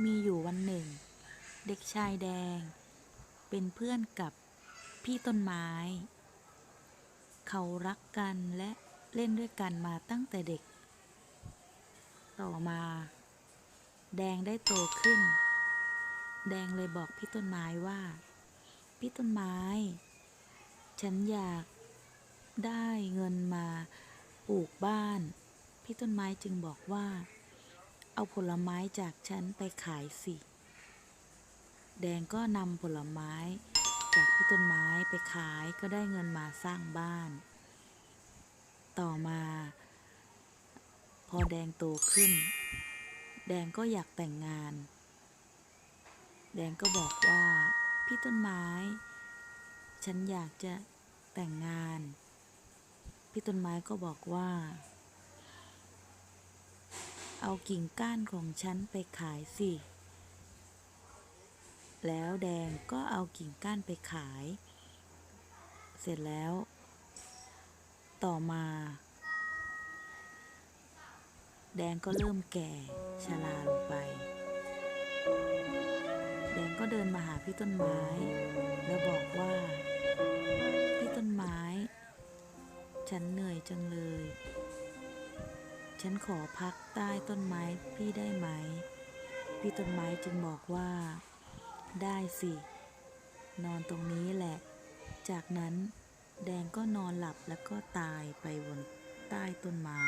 มีอยู่วันหนึ่ง เด็กชายแดง เป็นเพื่อนกับพี่ต้นไม้ เขารักกันและเล่นด้วยกันมาตั้งแต่เด็ก ต่อมา แดงได้โตขึ้น แดงเลยบอกพี่ต้นไม้ว่า พี่ต้นไม้ ฉันอยากได้เงินมาปลูกบ้าน พี่ต้นไม้จึงบอกว่า เอาผลไม้จากฉันไปขายสิ แดงก็นำผลไม้จากพี่ต้นไม้ไปขายก็ได้เงินมาสร้างบ้าน ต่อมา พอแดงโตขึ้น แดงก็อยากแต่งงาน แดงก็บอกว่าพี่ต้นไม้ ฉันอยากจะแต่งงาน พี่ต้นไม้ก็บอกว่า เอากิ่งก้านของฉันไปขายสิ แล้วแดงก็เอากิ่งก้านไปขาย เสร็จแล้ว ต่อมา แดงก็เริ่มแก่ชราลงไป แดงก็เดินมาหาพี่ต้นไม้ แล้วบอกว่า พี่ต้นไม้ ฉันเหนื่อยจังเลย ฉันขอพักใต้ต้นไม้พี่ได้ไหม พี่ต้นไม้จึงบอกว่า ได้สิ นอนตรงนี้แหละ จากนั้นแดงก็นอนหลับแล้วก็ตายไปบนใต้ต้นไม้